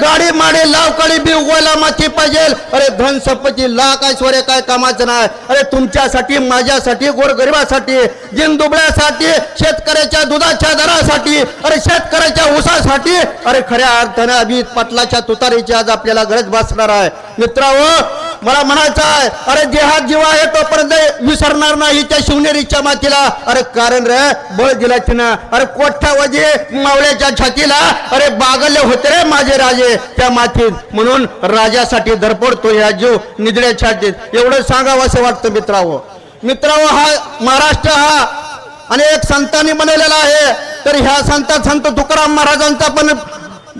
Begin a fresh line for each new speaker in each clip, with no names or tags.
गाडी माडी लावकडी बी उगवायला माती पाहिजे. अरे धन संपत्ती लाख ऐश्वर्य काय कामाचं नाही. अरे तुमच्यासाठी माझ्यासाठी गोरगरिबासाठी जिनदुबळ्यासाठी शेतकऱ्याच्या दुधाच्या दरासाठी अरे शेतकऱ्याच्या ऊसासाठी अरे खऱ्या अर्थानं अभित पाटलाच्या तुतारीची आज आपल्याला गरज भासणार आहे. मित्रांनो मला म्हणायचं आहे अरे देहात जीवा आहे तोपर्यंत विसरणार नाही त्या शिवनेरीच्या मातीला. अरे कारण रे बळ दिला तिनं. अरे कोठ्यावजी मावळ्याच्या छातीला? अरे बागले होते रे माझे राजे त्या मातीत. म्हणून राजासाठी धरपडतो या जीव निदड्या छातीत. एवढं सांगावं असं वाटतं मित्रावो मित्रावो हा महाराष्ट्र हा अनेक संतांनी बनवलेला आहे. तर ह्या संतात संत तुकाराम महाराजांचा पण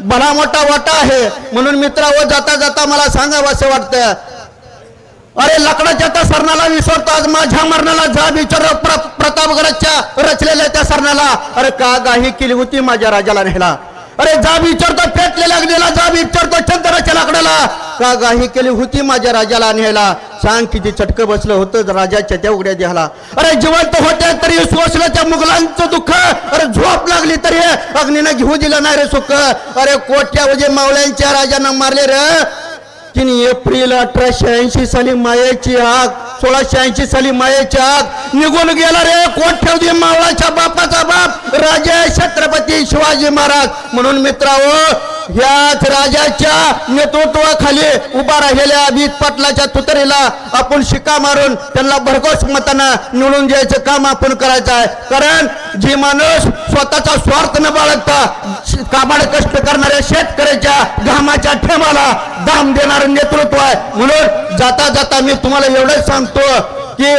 भला मोठा वाटा आहे. म्हणून मित्रावर जाता जाता मला सांगावं असं वाटतं. अरे लकडाच्या त्या सरणाला विसरतो. आज माझ्या मरणाला जा विचार प्र, प्रतापगडाच्या रचलेल्या त्या सरणाला अरे का गाही केली होती माझ्या राजाला नेला अरे जा विचारतो पेटलेल्या अग्नीला जा विचारतो चंद्राच्या लाकडाला. का गाही केली होती माझ्या राजाला न्यायला? सांग किती चटकं बसलं होतं राजाच्या त्या उघड्या द्याला अरे जिवंत होत्या तरी सोसलं त्या मुघलांचं दुःख. अरे झोप लागली तरी अग्नीनं घेऊ दिलं नाही रे सुख. अरे कोट्या मावळ्यांच्या राजांना मारले रे. तीन एप्रिल अठराशे ऐंशी साली मायाची आग सोळाशे ऐंशी साली मायाची आग निघून गेला रे. कोण ठेवली मावळाच्या बापाचा बाप? राजा छत्रपती शिवाजी महाराज. म्हणून मित्रांनो ह्याच राजाच्या नेतृत्वाखाली उभा राहिलेल्या अभित पाटलाच्या तुतरीला आपण शिका मारून त्यांना भरघोस मताना निवडून द्यायचं काम आपण करायचं आहे. कारण जी माणूस स्वतःचा स्वार्थ न बाळगता काबाड कष्ट करणाऱ्या शेतकऱ्याच्या घामाच्या ठेमाला दाम देणारं नेतृत्व आहे. म्हणून जाता जाता मी तुम्हाला एवढंच सांगतो की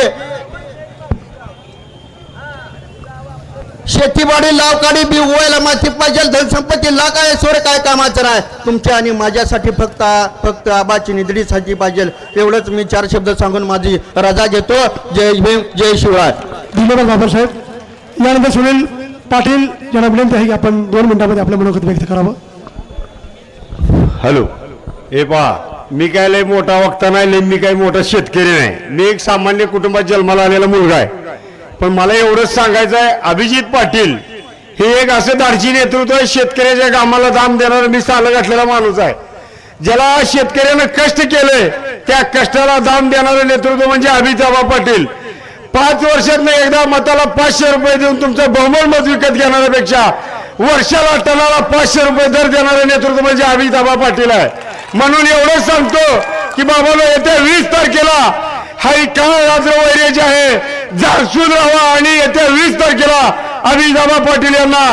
शेतीवाडी लावकाडी बी उवायला माती पाहिजे धनसंपत्ती लाख आहे सोरे काय कामाचं नाही तुमच्या आणि माझ्यासाठी फक्त फक्त आबाची निधडीसाठी पाहिजे. एवढंच मी चार शब्द सांगून माझी रजा घेतो. जय भीम जय शिवराय
धन्यवाद बाबासाहेब. यानंतर सुनील पाटील यांना विनंती आहे की आपण दोन मिनिटांमध्ये आपलं मनोगत व्यक्त करावं.
हॅलो. हे पहा मी काय लय मोठा वक्ता नाही लय मी काही मोठा शेतकरी नाही. मी एक सामान्य कुटुंबात जन्माला आलेला मुलगा आहे. पण मला एवढंच सांगायचं आहे अभिजित पाटील हे एक असं धाडसी नेतृत्व आहे शेतकऱ्याच्या कामाला दाम देणारा मी सालं घातलेला माणूस आहे. ज्याला शेतकऱ्यानं कष्ट केलंय त्या कष्टाला दाम देणारं नेतृत्व म्हणजे अभिजाबा पाटील. पाच वर्षातनं एकदा मताला पाचशे रुपये देऊन तुमचं बहुमल मत विकत घेणाऱ्यापेक्षा वर्षाला टनाला पाचशे रुपये दर देणारं नेतृत्व म्हणजे अभिताबा पाटील आहे. म्हणून एवढंच सांगतो की बाबाला येत्या वीस तारखेला हा काळ रात्र वैर्याचे आहे झारसून राहा आणि येत्या वीस तारखेला अभिताबा पाटील यांना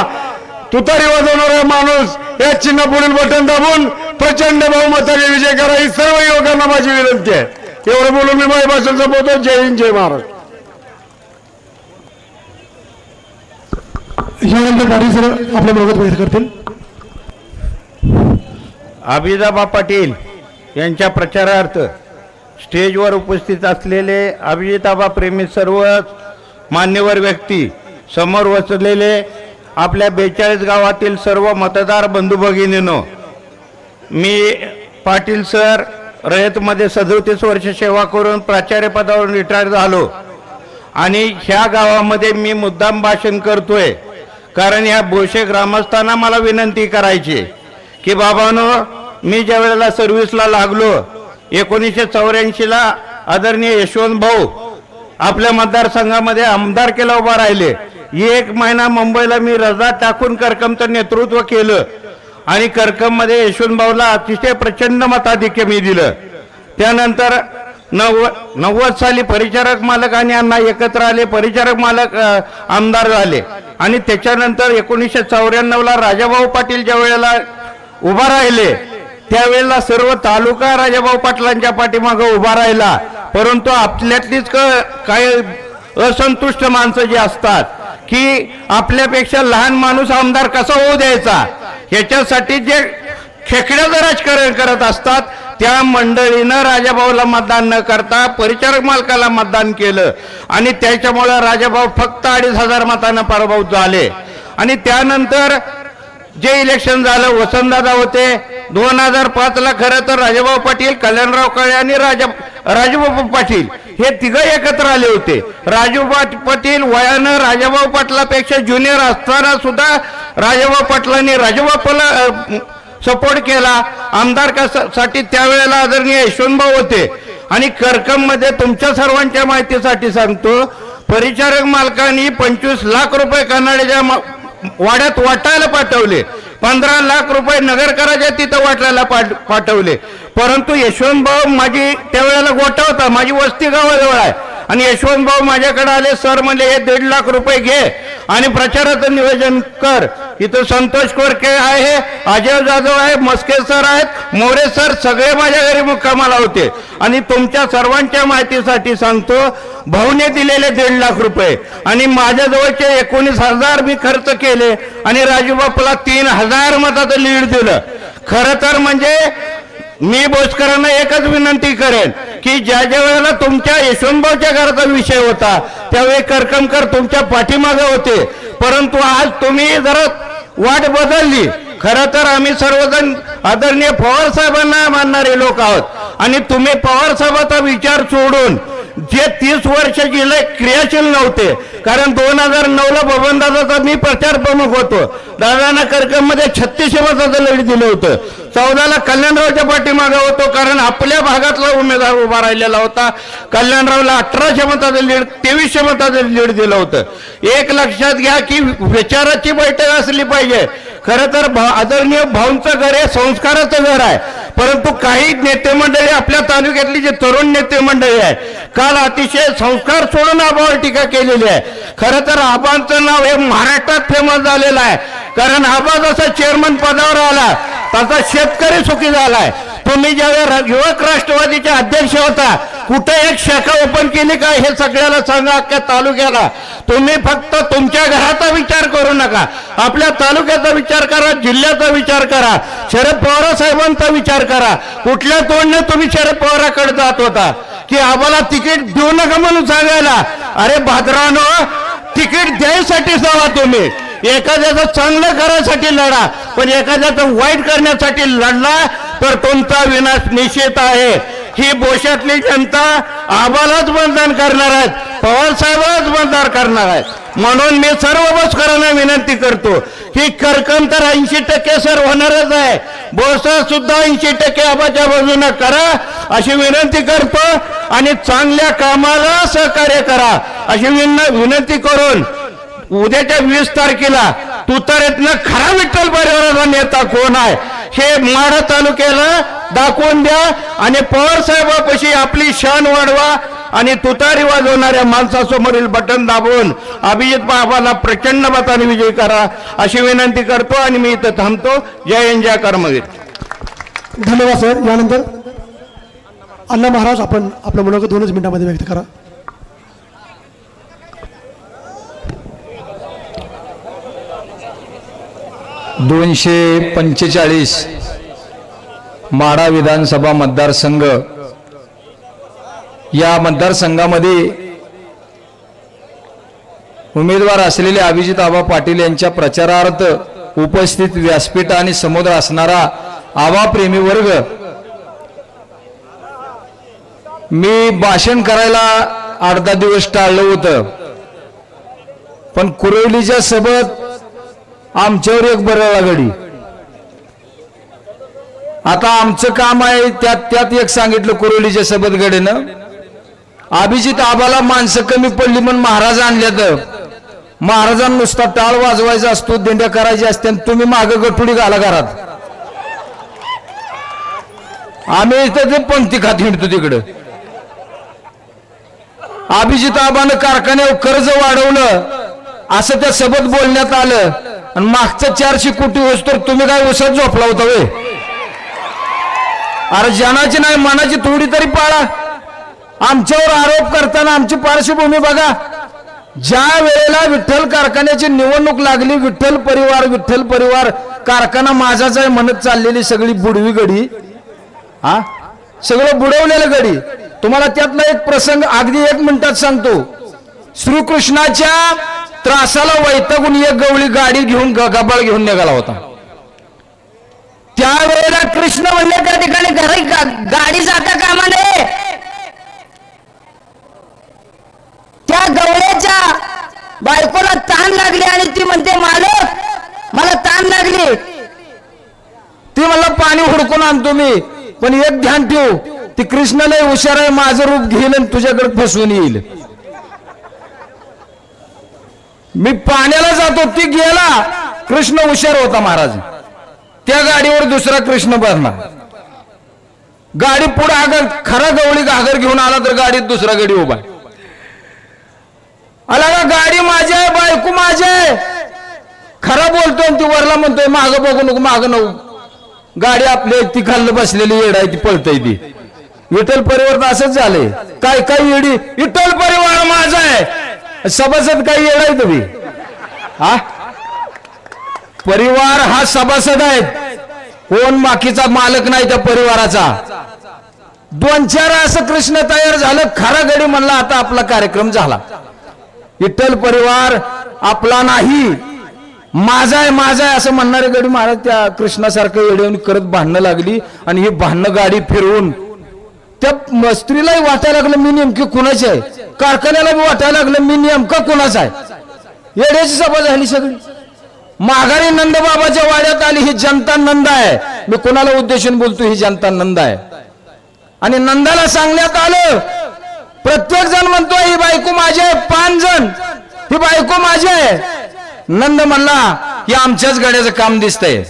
तुतारी वाजवणारा माणूस या चिन्ह पुढील बटन दाबून प्रचंड बहुमताने विजय करा ही सर्व युवकांना माझी विनंती आहे. एवढं बोलून मी माझ्या भाषण संपवतो. जय हिंद जय महाराष्ट्र.
यानंतर पाटील सर आपल्या बरोबर व्यक्त करतील.
अभिजाबा पाटील यांच्या प्रचारार्थ स्टेजवर उपस्थित असलेले अभिजिताबा प्रेमी सर्व मान्यवर व्यक्ती समोर वसलेले आपल्या बेचाळीस गावातील सर्व मतदार बंधू भगिनीनो मी पाटील सर रयतमध्ये सदोतीस वर्ष सेवा करून प्राचार्य पदावरून रिटायर झालो आणि ह्या गावामध्ये मी मुद्दाम भाषण करतोय. कारण या बोशे ग्रामस्थांना मला विनंती करायची की बाबानो मी ज्या वेळेला सर्व्हिसला लागलो एकोणीसशे चौऱ्याऐंशीला आदरणीय यशवंत भाऊ आपल्या मतदारसंघामध्ये आमदार केला उभा राहिले. एक महिना मुंबईला मी रजा टाकून करकमचं नेतृत्व केलं आणि करकममध्ये यशवंत भाऊला अतिशय प्रचंड मताधिक्य मी दिलं. त्यानंतर नव्वद नव्वद साली परिचारक मालक आणि अण्णा एकत्र आले परिचारक मालक आमदार झाले. आणि त्याच्यानंतर एकोणीसशे चौऱ्याण्णवला राजाभाऊ पाटील ज्या वेळेला उभा राहिले त्यावेळेला सर्व तालुका राजाभाऊ पाटलांच्या पाठीमागं उभा राहिला. परंतु आपल्यातलीच क- काही असंतुष्ट माणसं जी असतात की आपल्यापेक्षा लहान माणूस आमदार कसा होऊ द्यायचा? याच्यासाठी जे खेकड्याचं राजकारण करत असतात त्या मंडळीनं राजाभाऊला मतदान न करता परिचारक मालकाला मतदान केलं. आणि त्याच्यामुळं राजाभाऊ फक्त अडीच हजार मतानं पराभूत झाले. आणि त्यानंतर जे इलेक्शन झालं वसंतदादा होते. दोन हजार पाच ला खरं तर राजाभाऊ पाटील कल्याणराव काळे आणि राजा राजूबाबू पाटील हे तिघ एकत्र आले होते. राजू पाटील वयानं राजाभाऊ पाटलापेक्षा ज्युनियर असताना सुद्धा राजाभाऊ पाटलांनी राजूबापूला सपोर्ट केला. आमदार कसा- साठी त्यावेळेला आदरणीय यशवंतभाऊ होते. आणि करकममध्ये तुमच्या सर्वांच्या माहितीसाठी सांगतो परिचारक मालकांनी पंचवीस लाख रुपये कन्नडच्या मा- वाड्यात वाटायला पाठवले. पंधरा लाख रुपये नगरकराच्या तिथं वाटायला पाठ- पाठवले. परंतु यशवंतभाऊ माझी त्यावेळेला गोठा होता. माझी वस्ती गावाजवळ आहे. आणि यशवंत भाऊ माझ्याकडे आले सर म्हणले हे दीड लाख रुपये घे आणि प्रचाराचं नियोजन कर. इथं संतोष कोरके आहे अजय जाधव आहे मस्के सर आहेत मोरे सर सगळे माझ्या घरी मुक्कामाला होते. आणि तुमच्या सर्वांच्या माहितीसाठी सांगतो भाऊने दिलेले दीड लाख रुपये आणि माझ्याजवळचे एकोणीस हजार मी खर्च केले आणि राजूबापूला तीन हजार मताचं लीड दिलं. खरं तर म्हणजे मी बोसकरांना एकच विनंती करेन की ज्या ज्या वेळेला तुमच्या यशवंतभाऊच्या घराचा विषय होता त्यावेळी करकमकर तुमच्या पाठीमागे होते. परंतु आज तुम्ही जरा वाट बदलली. खरं तर आम्ही सर्वजण आदरणीय पवार साहेबांना मानणारे लोक आहोत. आणि तुम्ही पवार साहेबाचा विचार सोडून जे तीस वर्ष गेले क्रियाशील नव्हते. कारण दोन हजार नऊ ला बबनदादाचा मी प्रचार प्रमुख होतो. दादाना करकममध्ये छत्तीसशे मताचं लढी दिलं होतं. चौदाला कल्याणरावच्या पाठीमागे होतो कारण आपल्या भागातला उमेदवार उभा राहिलेला होता. कल्याणरावला अठराशे मताचं लीड तेवीसशे मताचं लीड दिलं होतं. एक लक्षात घ्या की विचाराची बैठक असली पाहिजे. खरं तर भा- आदरणीय भाऊंचं घर हे संस्काराचं घर आहे. परंतु काही नेते मंडळी आपल्या तालुक्यातली जे तरुण नेते मंडळी आहे काल अतिशय संस्कार सोडून आबावर टीका केलेली आहे. खरं तर आबांचं नाव हे महाराष्ट्रात फेमस झालेलं आहे. कारण आबा जसा चेअरमन पदावर आला तसा शेतकरी सुखी झालाय. तुम्ही ज्यावेळी युवक राष्ट्रवादीचे अध्यक्ष होता कुठं एक शाखा ओपन केली का हे सगळ्याला सांगा अख्ख्या तालुक्याला. तुम्ही फक्त तुमच्या घराचा विचार करू नका. आपल्या तालुक्याचा विचार करा जिल्ह्याचा विचार करा शरद पवार साहेबांचा विचार करा. कुठल्या तोंडने तुम्ही शरद पवाराकडे जात होता? की आम्हाला तिकीट देऊ नका म्हणून सांगायला? अरे भाद्रानो तिकीट द्यायसाठी जावा तुम्ही. एखाद्याचं चांगलं करायसाठी लढा पण एखाद्याचं वाईट करण्यासाठी लढला तर तुमचा विनाश निश्चित आहे. ही बोशातली जनता आबालाच मतदान करणार आहेत. पवार साहेबच मतदान करणार आहेत. म्हणून मी सर्व बसकरांना विनंती करतो की करकम तर ऐंशी टक्के सर होणारच आहे. बोसा सुद्धा ऐंशी टक्के आबाच्या बाजूने करा अशी विनंती करतो आणि चांगल्या कामाला सहकार्य करा अशी विन- विनंती करून उद्याच्या वीस तारखेला तुतारेतनं खरा विठ्ठल परिवाराचा नेता कोण आहे? हे माढा तालुक्याला दाखवून द्या आणि पवार साहेबापाशी आपली शान वाढवा आणि तुतारी वाजवणाऱ्या माणसासमोरील बटन दाबून अभिजित बाबाला प्रचंड मताने विजयी करा अशी विनंती करतो आणि मी इथं थांबतो. जय हिंद जय कर्मवीर.
धन्यवाद सर. यानंतर अण्णा महाराज आपण आपलं मुलाखत दोनच मिनिटांमध्ये व्यक्त करा.
दोनशे पंचेचाळीस माढा विधानसभा मतदारसंघ. या मतदारसंघामध्ये उमेदवार असलेले अभिजित आबा पाटील यांच्या प्रचारार्थ उपस्थित व्यासपीठ आणि समुद्र असणारा आबा प्रेमी वर्ग. मी भाषण करायला अर्धा दिवस टाळलं होतं. पण कुरवलीच्या सोबत आमच्यावर एक बरळा घडी आता आमचं काम आहे त्यात त्यात एक सांगितलं कुरोलीच्या सबत गडेनं अभिजित आबाला माणसं कमी पडली म्हणून महाराज आणल्यात. महाराजांना नुसता टाळ वाजवायचा असतो दिंड्या करायची असते आणि तुम्ही माग गटुडी घाला घरात. आम्ही इथं ते पंक्ती खात हिंडतो तिकडं. अभिजित आबानं कारखान्यावर कर्ज वाढवलं असं त्या सबत बोलण्यात आलं. आणि मागचं चारशे कोटी होस तर तुम्ही काय उसत झोपला होता वे? अरे जनाची नाही मनाची थोडी तरी पाळा. आमच्यावर आरोप करताना आमची पार्श्वभूमी बघा. ज्या वेळेला विठ्ठल कारखान्याची निवडणूक लागली विठ्ठल परिवार विठ्ठल परिवार कारखाना माझाच आहे म्हणत चाललेली सगळी बुडवी गडी हा? सगळं बुडवलेलं गडी. तुम्हाला त्यातला एक प्रसंग अगदी एक मिनिटात सांगतो. श्रीकृष्णाच्या त्रासाला वैतागून एक गवळी गाडी घेऊन ग- गबाळ घेऊन निघाला होता.
त्यावेळेला कृष्ण म्हणले त्या ठिकाणी घरी गाडी जाता कामा नये. त्या गवळ्याच्या बायकोला ताण लागली आणि ती म्हणते मालक मला ताण लागली. ती
मला पाणी हुडकून आणतो मी पण एक ध्यान ठेव ती कृष्णाला हुशार आहे माझं रूप घेईल आणि तुझ्याकडे फसवून येईल. मी पाण्याला जातो ती गेला. कृष्ण हुशार होता महाराज. त्या गाडीवर दुसरा कृष्ण बसणार. गाडी पुढे आगर खरा गवळी घागर घेऊन आला तर गाडीत दुसरा गडी उभा आला का गाडी माझी आहे बायको माझी आहे. खरा बोलतोय ती वरला म्हणतोय माग बघू नको माग नऊ गाडी आपली ती खाल्लं बसलेली येड आहे ती पळतय ती. विठ्ठल परिवार असंच झालंय. काय काय येडी? विठ्ठल परिवार माझा आहे. सभासद काही येणार आहे तुम्ही? हा? परिवार हा सभासद आहेत. कोण बाकीचा मालक नाही त्या परिवाराचा. दोन चार असं कृष्ण तयार झालं खरा गडी म्हणला आता आपला कार्यक्रम झाला. विठ्ठल परिवार आपला नाही. माझा आहे माझा आहे असं म्हणणारे गडी महाराज त्या कृष्णासारखं येऊन करत भांडणं लागली आणि ही भांडणं गाडी फिरवून त्या स्त्रीलाही वाटायला लागलं मी नेमकी कुणाची आहे? कारखान्याला वाटायला लागलं मी नेमकं कुणाचा आहे? येड्याची सभा झाली सगळी. माघारी नंदबाबाच्या वाड्यात आली ही जनता नंद आहे. मी कोणाला उद्देशून बोलतो ही जनता नंद आहे. आणि नंदाला सांगण्यात आलं प्रत्येक जण म्हणतो ही बायको माझी आहे पाच जण. ही बायको माझी आहे. नंद म्हणला की आमच्याच गड्याचं काम दिसतंय.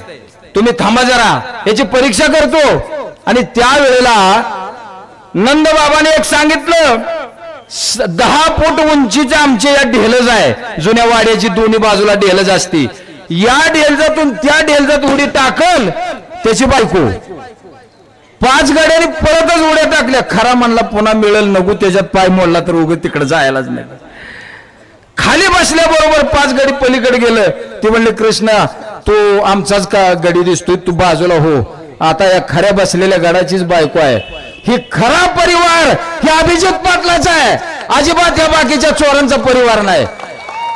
तुम्ही थांबा जरा याची परीक्षा करतो. आणि त्यावेळेला नंदबाबाने एक सांगितलं दहा फूट उंचीचे आमचे या ढेलज आहे. जुन्या वाड्याची दोन्ही बाजूला ढेलज असती. या ढेलजातून त्या ढेलजात उडी टाकल त्याची बायको. पाच गाड्याने परतच उड्या टाकल्या. खरा म्हणला पुन्हा मिळेल नको त्याच्यात पाय मोडला तर उगं तिकडे जायलाच नाही. खाली बसल्याबरोबर पाच गाडी पलीकडे गेलं. ती म्हणले कृष्णा तू आमचाच का गडी दिसतोय? तू बाजूला हो. आता या खऱ्या बसलेल्या गडाचीच बायको आहे. ही खरा परिवार ही अभिजित पाटलाचा आहे. अजिबात या बाकीच्या चोरांचा परिवार नाही.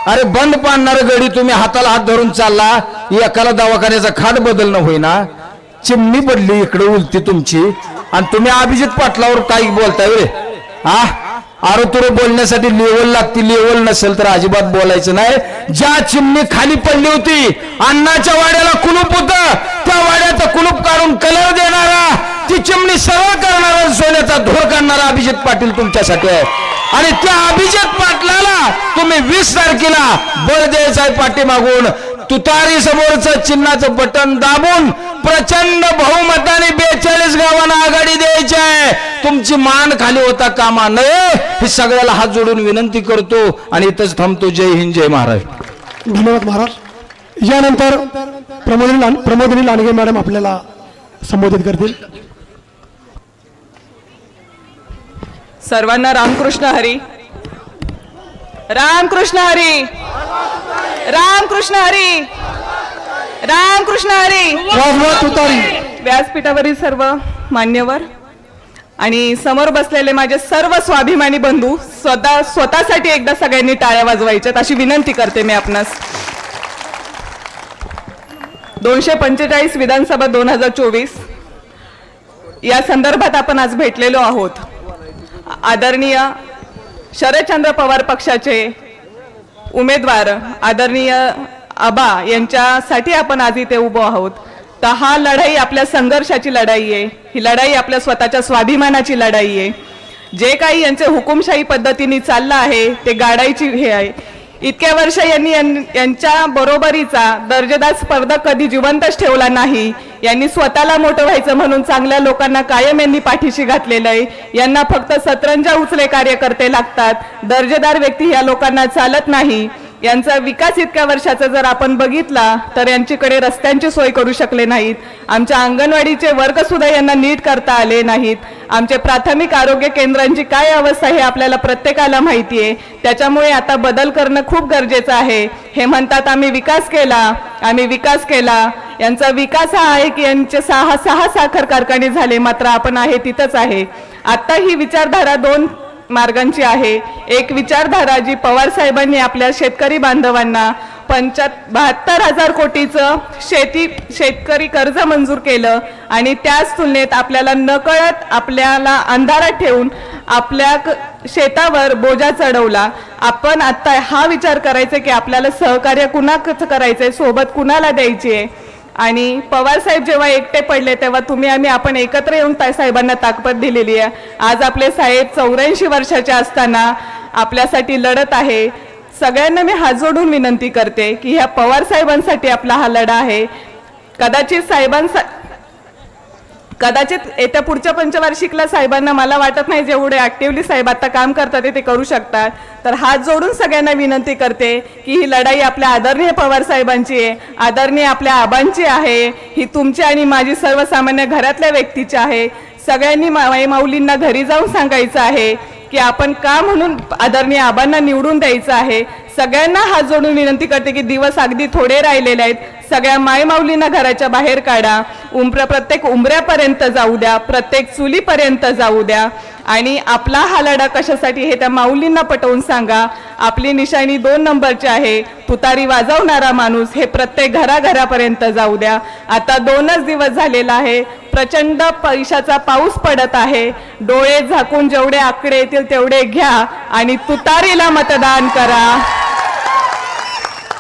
अरे बंद पाडणार गडी तुम्ही हाताला हात धरून चालला एकाला दवाखान्याचा खाट बदलणं होईना. चिमणी पडली इकडे उलती तुमची. आणि तुम्ही अभिजित पाटलावर काही बोलताय रे? हा अरे तुरे बोलण्यासाठी लेवल लागती लेवल नसेल तर अजिबात बोलायचं नाही. ज्या चिमणी खाली पडली होती अण्णाच्या वाड्याला कुलूप होत. त्या वाड्याचं कुलूप काढून कलर देणारा ती चिमणी सरळ करणारा सोन्याचा धोर करणारा अभिजित पाटील तुमच्यासाठी आहे. आणि त्या अभिजित पाटलाला तुम्ही वीस तारखेला बळ द्यायचा आहे पाठीमागून. तुतारी समोरचं चिन्हाचं बटन दाबून प्रचंड बहुमताने बेचाळीस गावांना आघाडी द्यायची आहे. तुमची मान खाली होता कामा नये हे सगळ्याला हात जोडून विनंती करतो आणि इथंच थांबतो. जय हिंद जय महाराज
धन्यवाद महाराज. यानंतर प्रमोदिनी लां- प्रमोदिनी लांडगे मॅडम आपल्याला संबोधित करतील.
सर्वांना रामकृष्ण हरी. रामकृष्ण हरी. रामकृष्ण हरी. रामकृष्ण हरी. व्यासपीठावरील सर्व मान्यवर आणि समोर बसलेले माझे सर्व स्वाभिमानी बंधू स्वतः स्वतःसाठी एकदा सगळ्यांनी टाळ्या वाजवायच्यात अशी विनंती करते मी आपणास. दोनशे पंचेचाळीस विधानसभा दोन हजार चोवीस या संदर्भात आपण आज भेटलेलो आहोत. आदरणीय शरदचंद्र पवार पक्षाचे उमेदवार आदरणीय आबा यांच्यासाठी आपण आज इथे उभो आहोत. तर हा लढाई आपल्या संघर्षाची लढाई आहे. ही लढाई आपल्या स्वतःच्या स्वाभिमानाची लढाई आहे. जे काही यांचे हुकुमशाही पद्धतीने चाललं आहे ते गाडायची हे आहे. इतक्या वर्ष यांनी यां- यांच्या बरोबरीचा दर्जेदार स्पर्धा कधी जिवंतच ठेवला नाही. यांनी स्वतःला मोठं व्हायचं म्हणून चांगल्या लोकांना कायम यांनी पाठीशी घातलेलं आहे. यांना फक्त सतरंजा उचले कार्यकर्ते लागतात. दर्जेदार व्यक्ती या लोकांना चालत नाही. यांचा विकास इतक्या वर्षाचा जर आपण बघितला तर यांच्याकडे रस्त्यांची सोय करू शकले नाहीत. आमच्या अंगणवाडीचे वर्ग सुद्धा यांना नीट करता आले नाहीत. आमचे प्राथमिक आरोग्य केंद्रांची काय अवस्था हे आपल्याला प्रत्येकाला माहिती आहे. त्याच्यामुळे आता बदल करणं खूप गरजेचं आहे. हे म्हणतात आम्ही विकास केला आम्ही विकास केला. यांचा विकास हा आहे की यांचे सहा सहा साखर कारखाने झाले मात्र आपण आहे तिथंच आहे. आत्ता ही विचारधारा दोन मार्गांची आहे. एक विचारधारा जी पवार साहेबांनी आपल्या शेतकरी बांधवांना पंचात बहात्तर हजार कोटीचं शेती शेतकरी कर्ज मंजूर केलं आणि त्याच तुलनेत आपल्याला नकळत आपल्याला अंधारात ठेवून आपल्या शेतावर बोजा चढवला. आपण आत्ता हा विचार करायचा की आपल्याला सहकार्य कुणा आहे सोबत कुणाला द्यायची आहे आणि पवार साहेब जेव्हा एकटे पडले तेव्हा तुम्ही आम्ही आपण एकत्र येऊन त्या साहेबांना ताकद दिलेली आहे आज आपले साहेब चौऱ्याऐंशी वर्षाचे असताना आपल्यासाठी लढत आहे. सगळ्यांना मी हात जोडून विनंती करते की ह्या पवार साहेबांसाठी आपला हा लढा आहे. कदाचित साहेबांसा कदाचित येत्या पुढच्या पंचवार्षिकला साहेबांना मला वाटत नाही जेवढे ॲक्टिव्हली साहेब आता काम करतात ते ते करू शकतात. तर हात जोडून सगळ्यांना विनंती करते की ही लढाई आपल्या आदरणीय पवार साहेबांची आहे आदरणीय आपल्या आबांची आहे ही तुमची आणि माझी सर्वसामान्य घरातल्या व्यक्तीची आहे. सगळ्यांनी माईमाऊलींना माई माऊलींना घरी जाऊन सांगायचं आहे. की आपण का म्हणून आदरणीय आबांना निवडून द्यायचं आहे? सगळ्यांना हात जोडून विनंती करते की दिवस अगदी थोडे राहिलेले आहेत. सगळ्या मायमाऊलींना घराच्या बाहेर काढा. उंबर प्रत्येक उंबऱ्यापर्यंत जाऊ द्या. प्रत्येक चुलीपर्यंत जाऊ द्या. आणि आपला हा लढा कशासाठी हे त्या माऊलींना पटवून सांगा. आपली निशाणी दोन नंबरची आहे. तुतारी वाजवणारा माणूस हे प्रत्येक घराघरापर्यंत जाऊ द्या. आता दोनच दिवस झालेला आहे. प्रचंड पैशाचा पाऊस पडत आहे. डोळे झाकून जेवढे आकडे येतील तेवढे घ्या. आणि तुतारीला मतदान करा.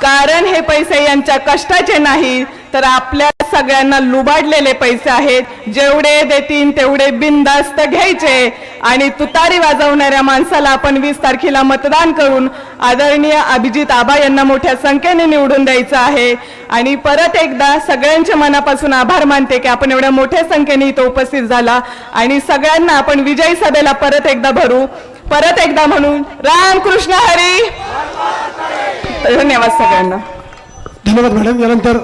कारण हे पैसे यांच्या कष्टाचे नाही तर आपल्या सगळ्यांना लुबाडलेले पैसे आहेत. जेवढे देतील तेवढे बिनधास्त घ्यायचे. आणि तुतारी वाजवणाऱ्या माणसाला आपण वीस तारखेला मतदान करून आदरणीय अभिजित आबा यांना मोठ्या संख्येने निवडून द्यायचं आहे. आणि परत एकदा सगळ्यांच्या मनापासून आभार मानते की आपण एवढ्या मोठ्या संख्येने इथं उपस्थित झाला. आणि सगळ्यांना आपण विजयी सभेला परत एकदा भरू. परत एकदा म्हणून रामकृष्ण हरी! धन्यवाद सगळ्यांना.
धन्यवाद मॅडम. यानंतर